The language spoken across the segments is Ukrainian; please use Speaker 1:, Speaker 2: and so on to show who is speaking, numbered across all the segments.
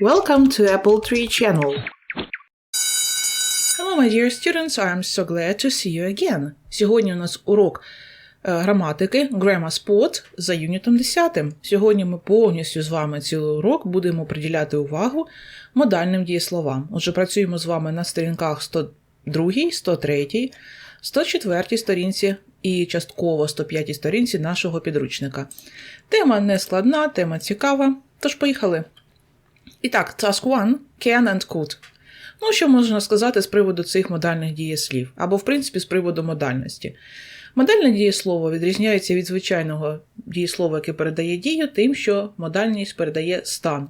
Speaker 1: Welcome to Apple Tree Channel. Hello, my dear students. I'm so glad to see you again. Сьогодні у нас урок е, граматики Grammar Spot за юнітом 10. Сьогодні ми повністю з вами цілий урок будемо приділяти увагу модальним дієсловам. Отже, працюємо з вами на сторінках 102, 103, 104 сторінці і частково 105 сторінці нашого підручника. Тема не складна, тема цікава. Тож поїхали. І так, task 1 can and could. Ну, що можна сказати з приводу цих модальних дієслів, або, в принципі, з приводу модальності. Модальне дієслово відрізняється від звичайного дієслова, яке передає дію, тим, що модальність передає стан.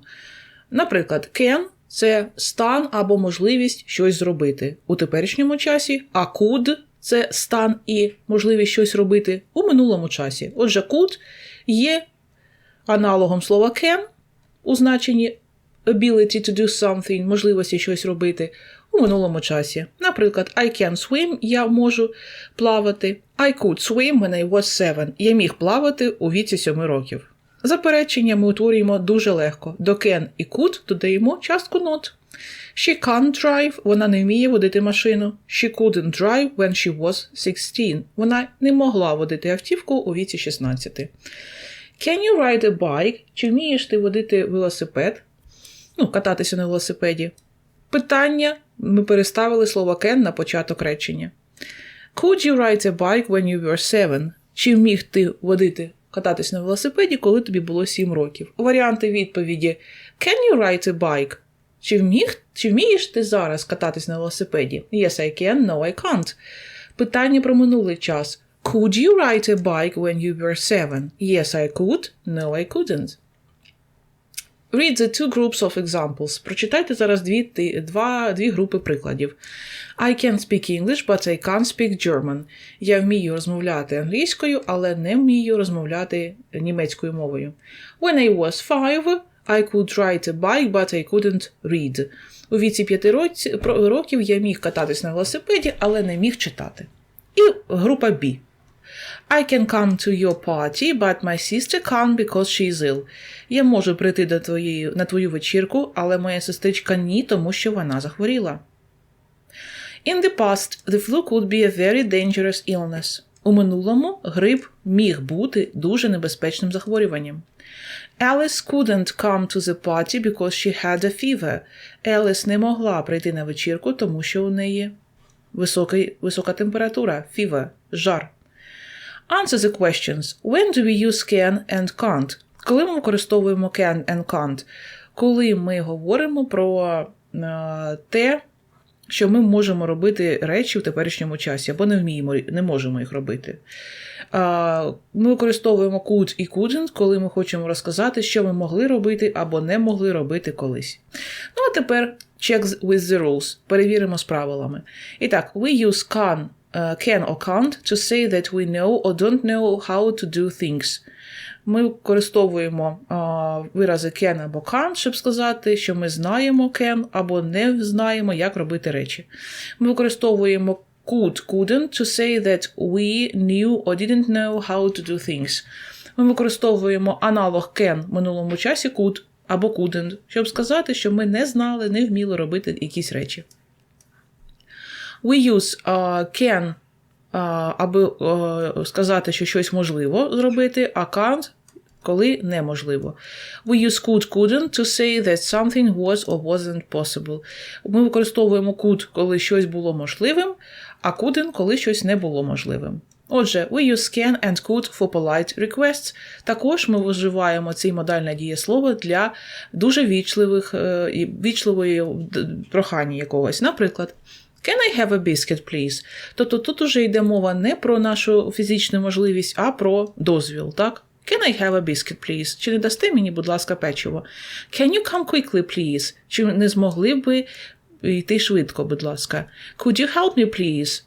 Speaker 1: Наприклад, can це стан або можливість щось зробити у теперішньому часі, а could це стан і можливість щось робити у минулому часі. Отже, could є аналогом слова can у значенні ability to do something, можливості щось робити у минулому часі. Наприклад, I can swim, я можу плавати. I could swim when I was seven. Я міг плавати у віці 7 років. Заперечення ми утворюємо дуже легко. До can і could додаємо частку not. She can't drive, вона не вміє водити машину. She couldn't drive when she was 16. Вона не могла водити автівку у віці 16. Can you ride a bike? Чи вмієш ти водити велосипед? Ну, кататися на велосипеді. Питання ми переставили слово can на початок речення. Could you ride a bike when you were seven? Чи вміг ти водити кататись на велосипеді, коли тобі було 7 років? Варіанти відповіді: Can you ride a bike? Чи вміг, чи вмієш ти зараз кататись на велосипеді? Yes, I can, no, I can't. Питання про минулий час. Could you ride a bike when you were seven? Yes, I could, no, I couldn't. Read the two groups of examples. Прочитайте зараз дві, два, дві групи прикладів. I can speak English, but I can't speak German. Я вмію розмовляти англійською, але не вмію розмовляти німецькою мовою. When I was five, I could ride a bike, but I couldn't read. У віці п'яти років я міг кататись на велосипеді, але не міг читати. І група B. I can come to your party, but my sister can't because she is ill. Я можу прийти до твоєї, на твою вечірку, але моя сестричка ні, тому що вона захворіла. In the past, the flu could be a very dangerous illness. У минулому грип міг бути дуже небезпечним захворюванням. Alice couldn't come to the party because she had a fever. Еліс не могла прийти на вечірку, тому що у неї високий, висока температура, fever, жар. Answer the questions. When do we use can and can't? Коли ми використовуємо can and can't? Коли ми говоримо про е, те, що ми можемо робити речі в теперішньому часі, або не вміємо, не можемо їх робити. А, Ми використовуємо could і couldn't, коли ми хочемо розказати, що ми могли робити або не могли робити колись. Ну а тепер check with the rules. Перевіримо з правилами. І так, we use can, е, can or can't to say that we know or don't know how to do things. Ми використовуємо а, вирази can або can't, щоб сказати, що ми знаємо can або не знаємо, як робити речі. Ми використовуємо could, couldn't to say that we knew or didn't know how to do things. Ми використовуємо аналог can в минулому часі could або couldn't, щоб сказати, що ми не знали, не вміли робити якісь речі. We use uh, can, uh, аби uh, сказати, що щось можливо зробити, а can't коли неможливо. We use could, couldn't to say that something was or wasn't possible. Ми використовуємо could, коли щось було можливим, а couldn't, коли щось не було можливим. Отже, we use can and could for polite requests. Також ми вживаємо ці модальне дієслово для дуже вічливих, е, і вічливої прохання якогось. Наприклад, Can I have a biscuit, please? Тобто тут уже йде мова не про нашу фізичну можливість, а про дозвіл, так? Can I have a biscuit, please? Чи не дасте мені, будь ласка, печиво? Can you come quickly, please? Чи не змогли б ви йти швидко, будь ласка? Could you help me, please?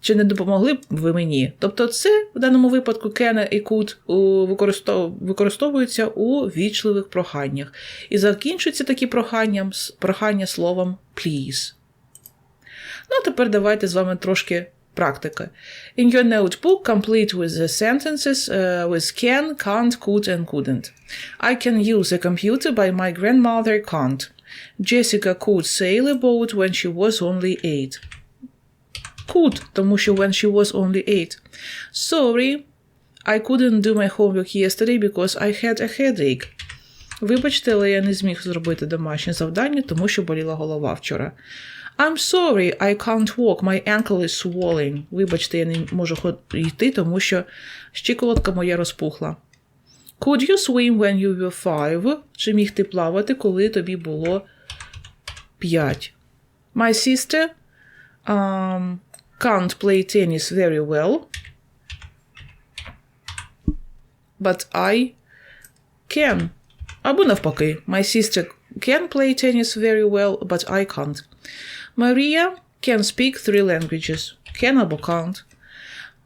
Speaker 1: Чи не допомогли б ви мені? Тобто, це в даному випадку can і could використовуються у вічливих проханнях. І закінчуються такі прохання, прохання словом please. Ну, а тепер давайте з вами трошки Практика. In your notebook, complete with the sentences uh, with can, can't, could, and couldn't. I can use a computer, but my grandmother can't. Jessica could sail a boat when she was only eight. Could, тому що when she was only eight. Sorry, I couldn't do my homework yesterday because I had a headache. Вибачте, але я не зміг зробити домашнє завдання, тому що боліла голова вчора. I'm sorry, I can't walk, my ankle is swollen. Вибачте, я не можу ход- йти, тому що щиколотка моя розпухла. Could you swim when you were five? Чи міг ти плавати, коли тобі було п'ять? My sister um, can't play tennis very well. But I can. Або навпаки, my sister can play tennis very well, but I can't. Maria can speak three languages. Can або can't.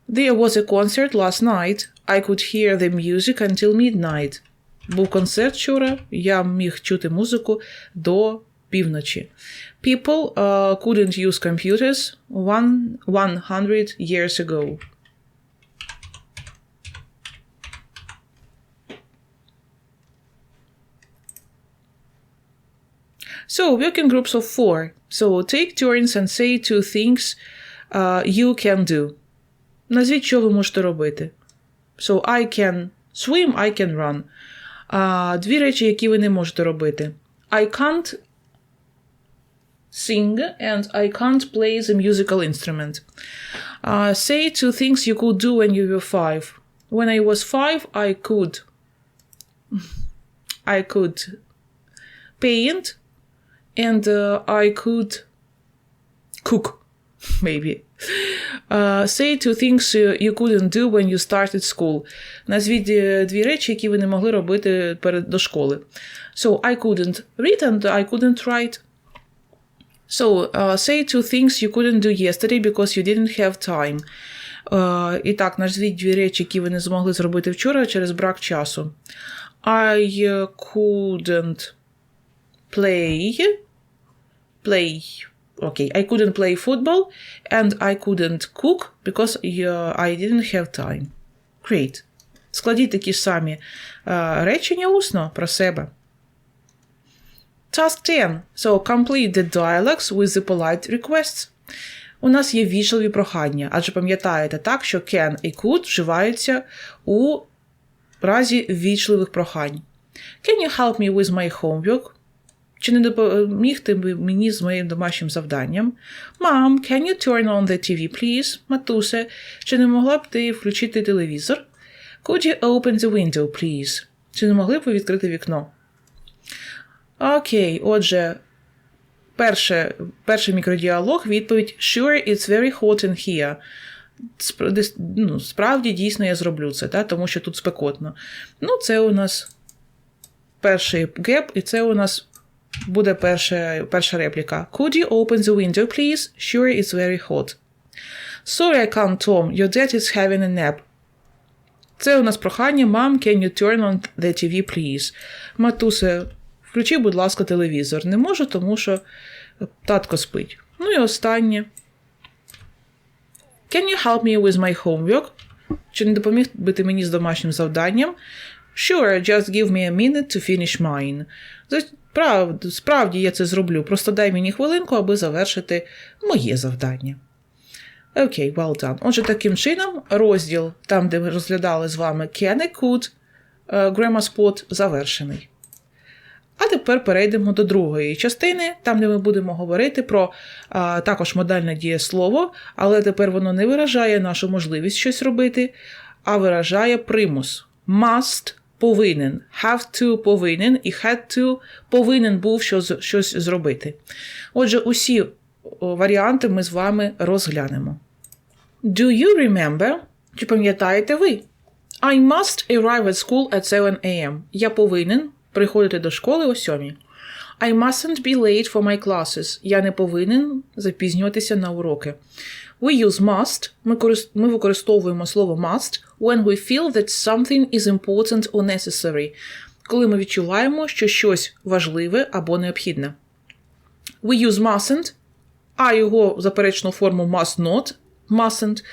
Speaker 1: There was a concert last night. I could hear the music until midnight. Був концерт вчора, я міг чути музику до півночі. People uh, couldn't use computers one, 100 years ago. So, working groups of four. So, take turns and say two things uh, you can do. Назвіть, що ви можете робити. So, I can swim, I can run. Uh, дві речі, які ви не можете робити. I can't sing and I can't play the musical instrument. Uh, say two things you could do when you were five. When I was five, I could. I could paint and uh, I could cook, maybe. Uh, say two things uh, you couldn't do when you started school. Назвіть е, дві речі, які ви не могли робити перед до школи. So I couldn't read and I couldn't write. So uh, say two things you couldn't do yesterday because you didn't have time. Uh, і так, назвіть дві речі, які ви не змогли зробити вчора через брак часу. I uh, couldn't play play okay i couldn't play football and i couldn't cook because uh, i didn't have time great складіть такі ж самі uh, речення усно про себе Task 10. So complete the dialogues with the polite requests. У нас є вічливі прохання, адже пам'ятаєте так, що can і could вживаються у разі вічливих прохань. Can you help me with my homework? Чи не допоміг ти б мені з моїм домашнім завданням? Mom, can you turn on the TV, please? Матусе, чи не могла б ти включити телевізор? Could you open the window, please? Чи не могли б ви відкрити вікно? Окей, отже, перше, перший мікродіалог, відповідь Sure, it's very hot in here. Ну, справді, дійсно, я зроблю це, та, тому що тут спекотно. Ну, це у нас перший геп, і це у нас буде перша, перша репліка. Could you open the window, please? Sure, it's very hot. Sorry, I can't, Tom. Your dad is having a nap. Це у нас прохання Mom, can you turn on the TV, please? Матусе, включи, будь ласка, телевізор. Не можу, тому що татко спить. Ну і останнє. Can you help me with my homework? Чи не допоміг би ти мені з домашнім завданням? Sure, just give me a minute to finish mine. Справді, справді я це зроблю. Просто дай мені хвилинку, аби завершити моє завдання. Окей, well done. Отже, таким чином, розділ, там, де ми розглядали з вами can і could, е, grammar spot, завершений. А тепер перейдемо до другої частини, там, де ми будемо говорити про а, також модальне дієслово, але тепер воно не виражає нашу можливість щось робити, а виражає примус. Must повинен, have to повинен і had to повинен був щось, щось зробити. Отже, усі варіанти ми з вами розглянемо. Do you remember? Чи пам'ятаєте ви? I must arrive at school at 7 a.m. Я повинен приходити до школи о 7. I mustn't be late for my classes. Я не повинен запізнюватися на уроки. We use must. Ми використовуємо слово must when we feel that something is important or necessary. Коли ми відчуваємо, що щось важливе або необхідне. We use mustn't, а його заперечну форму must not mustn't.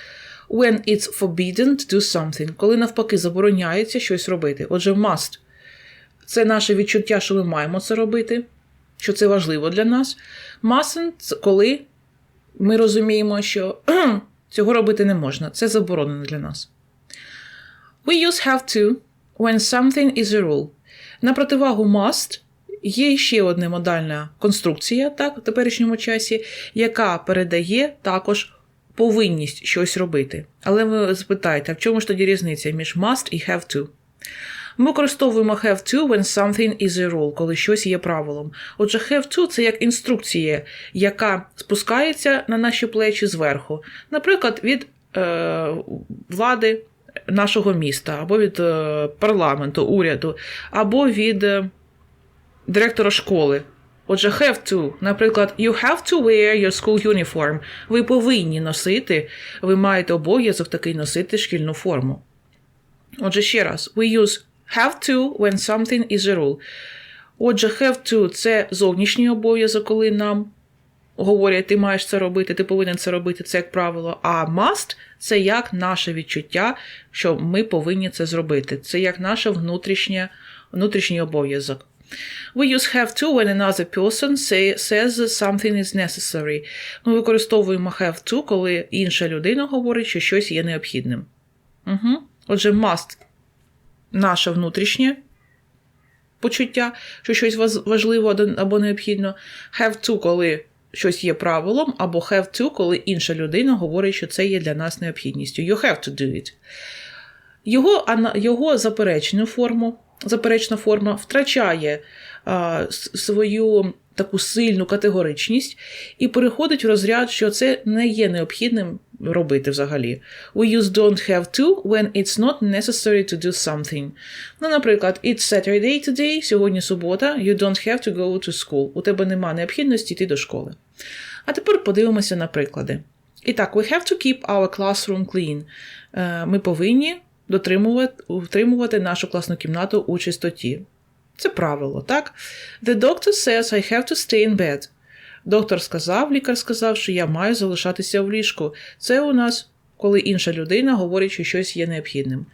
Speaker 1: When it's forbidden to do something, коли навпаки забороняється щось робити. Отже, must це наше відчуття, що ми маємо це робити, що це важливо для нас. Mustn't – коли ми розуміємо, що цього робити не можна. Це заборонено для нас. We use have to when something is a rule. На противагу must є ще одна модальна конструкція, так, в теперішньому часі, яка передає також повинність щось робити. Але ви запитаєте, а в чому ж тоді різниця між must і have to? Ми використовуємо have to when something is a rule, коли щось є правилом. Отже, have to – це як інструкція, яка спускається на наші плечі зверху. Наприклад, від е, влади нашого міста, або від е, парламенту, уряду, або від е, директора школи. Отже, have to, наприклад, you have to wear your school uniform. Ви повинні носити, ви маєте обов'язок такий носити шкільну форму. Отже, ще раз, we use have to when something is a rule. Отже, have to це зовнішній обов'язок, коли нам говорять, ти маєш це робити, ти повинен це робити, це як правило. А must це як наше відчуття, що ми повинні це зробити. Це як наш внутрішній обов'язок. We use have to when another person say, says something is necessary. Ми використовуємо have to, коли інша людина говорить, що щось є необхідним. Угу. Отже, must наше внутрішнє почуття, що щось важливо або необхідно. Have to, коли щось є правилом, або have to, коли інша людина говорить, що це є для нас необхідністю. You have to do it. Його його заперечну форму, заперечна форма втрачає а, свою таку сильну категоричність і переходить в розряд, що це не є необхідним робити взагалі. We use don't have to when it's not necessary to do something. Ну, наприклад, it's Saturday today, сьогодні субота, you don't have to go to school. У тебе нема необхідності йти до школи. А тепер подивимося на приклади. І так, we have to keep our classroom clean. Ми повинні утримувати нашу класну кімнату у чистоті. Це правило, так? The doctor says I have to stay in bed. Доктор сказав, лікар сказав, що я маю залишатися в ліжку. Це у нас, коли інша людина говорить, що щось є необхідним.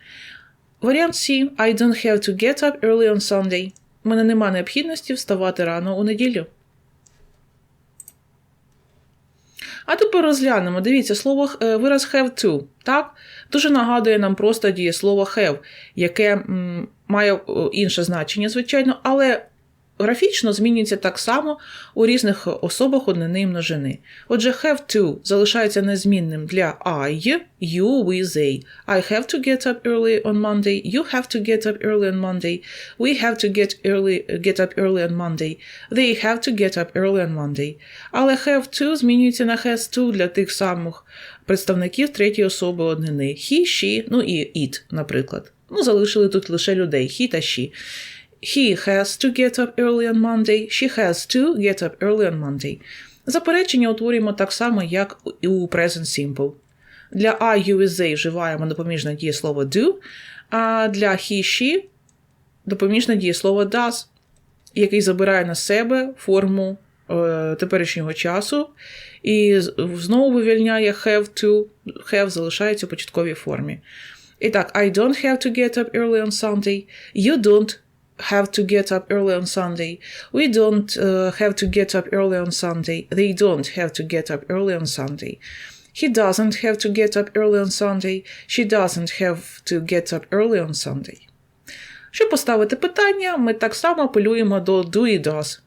Speaker 1: Варіант C. I don't have to get up early on Sunday. У мене нема необхідності вставати рано у неділю. А тепер розглянемо. Дивіться, слово вираз have to. Так? Дуже нагадує нам просто дієслово have, яке м, має інше значення, звичайно, але графічно змінюється так само у різних особах однини і множини. Отже, have to залишається незмінним для I, you, we, they. I have to get up early on Monday. You have to get up early on Monday. We have to get early get up early on Monday. They have to get up early on Monday. Але have to змінюється на has to для тих самих представників третьої особи однини. He, she, ну і it, наприклад. Ну, залишили тут лише людей, he та she. He has to get up early on Monday. She has to get up early on Monday. Заперечення утворюємо так само, як і у Present Simple. Для I, you, they вживаємо допоміжне дієслово do, а для he, she допоміжне дієслово does, який забирає на себе форму е, теперішнього часу і знову вивільняє have to, have залишається у початковій формі. І так, I don't have to get up early on Sunday. You don't have to get up early on Sunday. We don't uh, have to get up early on Sunday. They don't have to get up early on Sunday. He doesn't have to get up early on Sunday. She doesn't have to get up early on Sunday. Щоб поставити питання, ми так само апелюємо до do і does.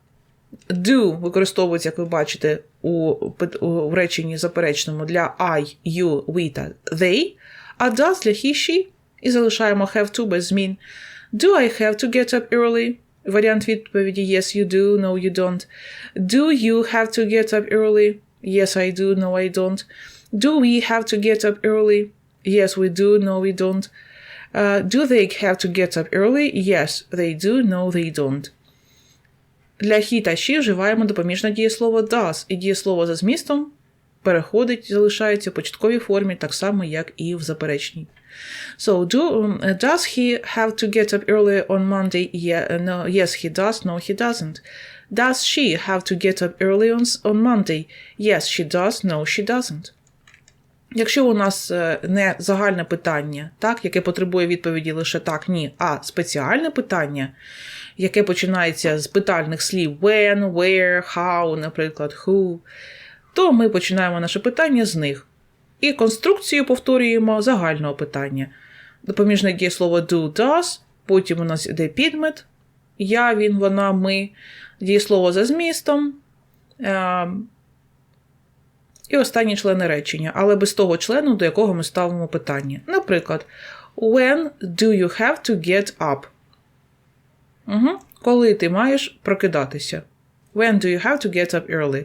Speaker 1: Do використовується, як ви бачите, у, у реченні заперечному для I, you, we та they, а does для he, she і залишаємо have to без змін. Do I have to get up early? Варіант відповіді Yes, you do, no, you don't. Do you have to get up early? Yes, I do, no, I don't. Do we have to get up early? Yes, we do, no, we don't. Uh, do they have to get up early? Yes, they do, no, they don't. Для he та she вживаємо допоміжне дієслово does, і дієслово за змістом переходить, залишається в початковій формі, так само, як і в заперечній. So, do, um, does he have to get up early on Monday? Yeah, no, yes, he does. No, he doesn't. Does she have to get up early on, on Monday? Yes, she does. No, she doesn't. Якщо у нас е, не загальне питання, так, яке потребує відповіді лише так, ні, а спеціальне питання, яке починається з питальних слів when, where, how, наприклад, who, то ми починаємо наше питання з них. І конструкцію повторюємо загального питання. Допоміжне дієслово do, does, потім у нас йде підмет, я, він, вона, ми, дієслово за змістом. Е, і останні члени речення, але без того члену, до якого ми ставимо питання. Наприклад, When do you have to get up? Угу. Коли ти маєш прокидатися? When do you have to get up early?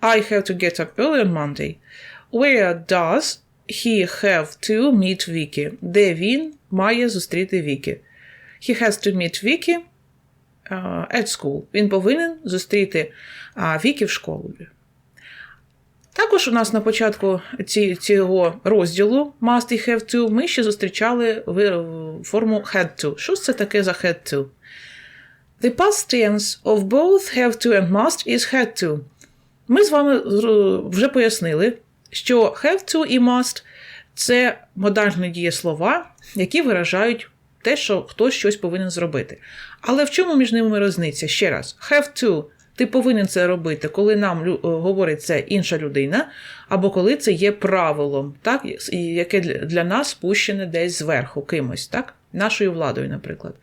Speaker 1: I have to get up early on Monday. Where does he have to meet Vicky? Де він має зустріти Вікі? He has to meet Vicky uh, at school. Він повинен зустріти uh, в школі. Також у нас на початку ці, цього розділу must і have to ми ще зустрічали форму had to. Що це таке за had to? The past tense of both have to and must is had to. Ми з вами вже пояснили, що have to і must це модальні дієслова, які виражають те, що хтось щось повинен зробити. Але в чому між ними різниця? Ще раз, have to ти повинен це робити, коли нам говорить це інша людина, або коли це є правилом, так, яке для нас спущене десь зверху кимось, так? нашою владою, наприклад.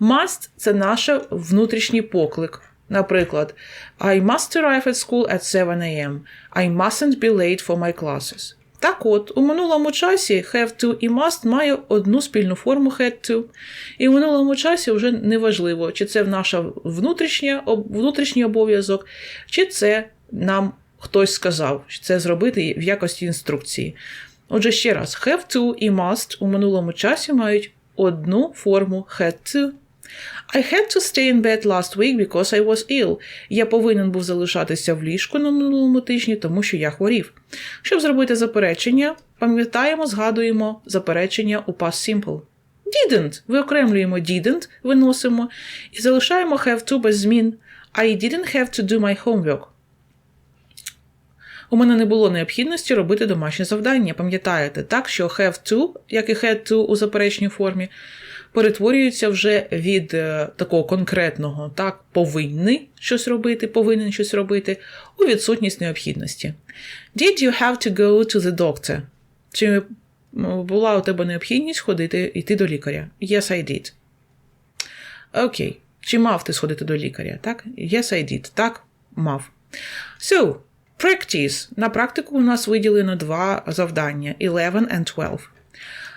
Speaker 1: Must – це наш внутрішній поклик. Наприклад, I must arrive at school at 7 a.m. I mustn't be late for my classes. Так от, у минулому часі have to і must має одну спільну форму had to. І в минулому часі вже неважливо, чи це наша внутрішня, внутрішній обов'язок, чи це нам хтось сказав, чи це зробити в якості інструкції. Отже, ще раз, have to і must у минулому часі мають одну форму had to. I had to stay in bed last week because I was ill. Я повинен був залишатися в ліжку на минулому тижні, тому що я хворів. Щоб зробити заперечення, пам'ятаємо, згадуємо заперечення у past simple. Didn't. Виокремлюємо didn't, виносимо і залишаємо have to без змін. I didn't have to do my homework. У мене не було необхідності робити домашнє завдання. Пам'ятаєте, так, що have to, як і had to у заперечній формі, перетворюються вже від е, такого конкретного, так, повинні щось робити, повинен щось робити, у відсутність необхідності. Did you have to go to the doctor? Чи була у тебе необхідність ходити йти до лікаря? Yes, I did. Окей. Чи мав ти сходити до лікаря? Так? Yes, I did. Так, мав. So, practice. На практику у нас виділено два завдання: 11 and 12.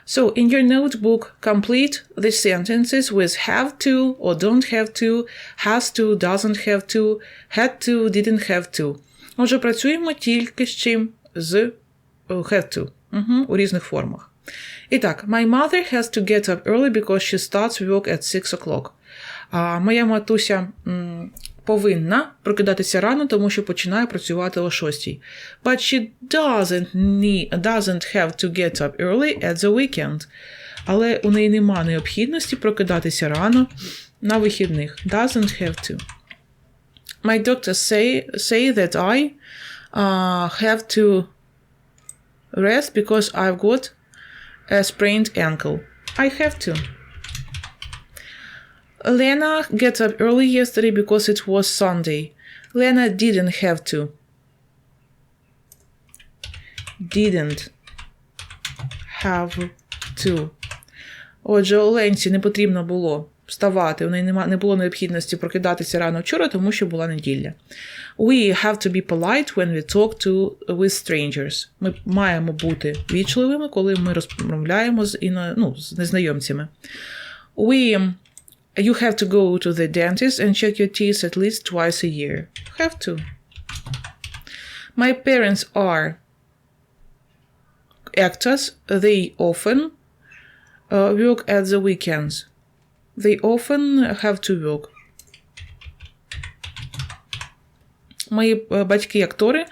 Speaker 1: So in your notebook, complete the sentences with have to or don't have to, has to, doesn't have to, had to, didn't have to. Отже, працюємо тільки з чим? З have to угу, у різних формах. І так, my mother has to get up early because she starts work at 6 o'clock. А моя матуся м, повинна прокидатися рано, тому що починає працювати о 6. But she doesn't need, doesn't have to get up early at the weekend. Але у неї нема необхідності прокидатися рано на вихідних. Doesn't have to. My doctor say, say that I uh, have to rest because I've got a sprained ankle. I have to. Lena gets up early yesterday because it was Sunday. Lena didn't have to. Didn't have to. Отже, Оленці не потрібно було вставати. У неї не було необхідності прокидатися рано вчора, тому що була неділя. We have to be polite when we talk to with strangers. Ми маємо бути вічливими, коли ми розмовляємо з, ну, з незнайомцями. We You have to go to the dentist and check your teeth at least twice a year. Have to. My parents are actors. They often uh, work at the weekends. They often have to work. Мої батьки актори,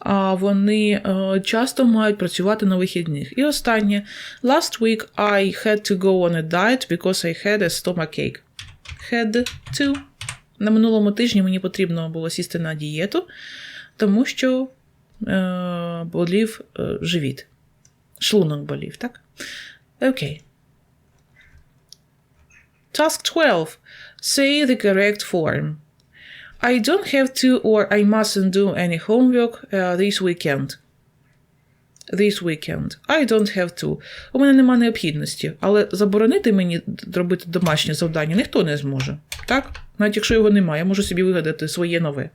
Speaker 1: а вони часто мають працювати на вихідних. І останнє. Last week I had to go on a diet because I had a stomachache. Had to. На минулому тижні мені потрібно було сісти на дієту, тому що е, болів е, живіт. Шлунок болів, так? Окей. Task 12. Say the correct form. I don't have to or I mustn't do any homework uh, this weekend. This weekend. I don't have to. У мене нема необхідності, але заборонити мені робити домашнє завдання ніхто не зможе. Так? Навіть якщо його немає, я можу собі вигадати своє нове.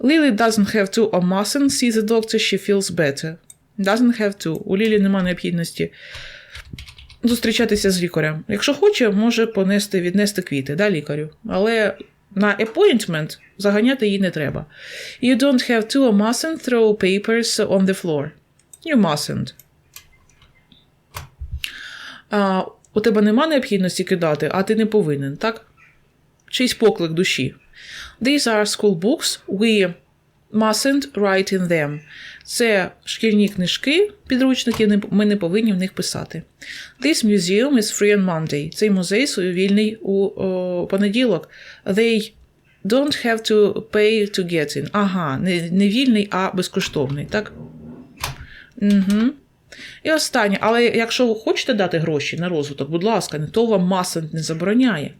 Speaker 1: Lily doesn't have to or mustn't see the doctor, she feels better. Doesn't have to. У Лілі нема необхідності зустрічатися з лікарем. Якщо хоче, може понести, віднести квіти, да, лікарю. Але на appointment заганяти її не треба. You don't have to or mustn't throw papers on the floor. You mustn't. А, у тебе нема необхідності кидати, а ти не повинен, так? Чийсь поклик душі. These are school books. We mustn't write in them. Це шкільні книжки, підручники, ми не повинні в них писати. This museum is free on Monday. Цей музей вільний у о, понеділок. They don't have to pay to get in. Ага, не, не вільний, а безкоштовний, так? Угу. І останнє, але якщо ви хочете дати гроші на розвиток, будь ласка, ніхто вам mustn't не забороняє.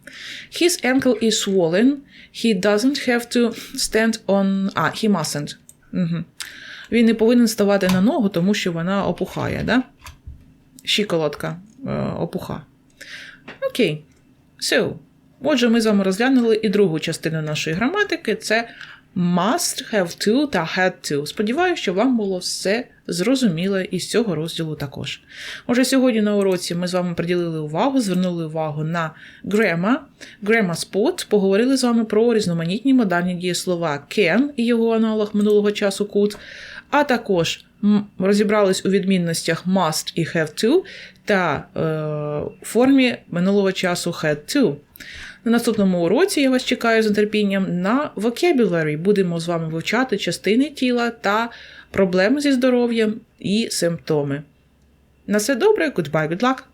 Speaker 1: His ankle is swollen. He doesn't have to stand on. А, he mustn't. Угу. Він не повинен ставати на ногу, тому що вона опухає, да? Щиколотка е, опуха. Окей. So, отже, ми з вами розглянули і другу частину нашої граматики це must, have to та had to. Сподіваюся, що вам було все зрозуміло із цього розділу також. Отже, сьогодні на уроці ми з вами приділили увагу, звернули увагу на grammar, grammar spot, поговорили з вами про різноманітні модальні дієслова can і його аналог минулого часу could, а також розібрались у відмінностях must і have to та е, формі минулого часу had to. На наступному уроці я вас чекаю з нетерпінням на vocabulary. Будемо з вами вивчати частини тіла та проблеми зі здоров'ям і симптоми. На все добре, goodbye, good luck!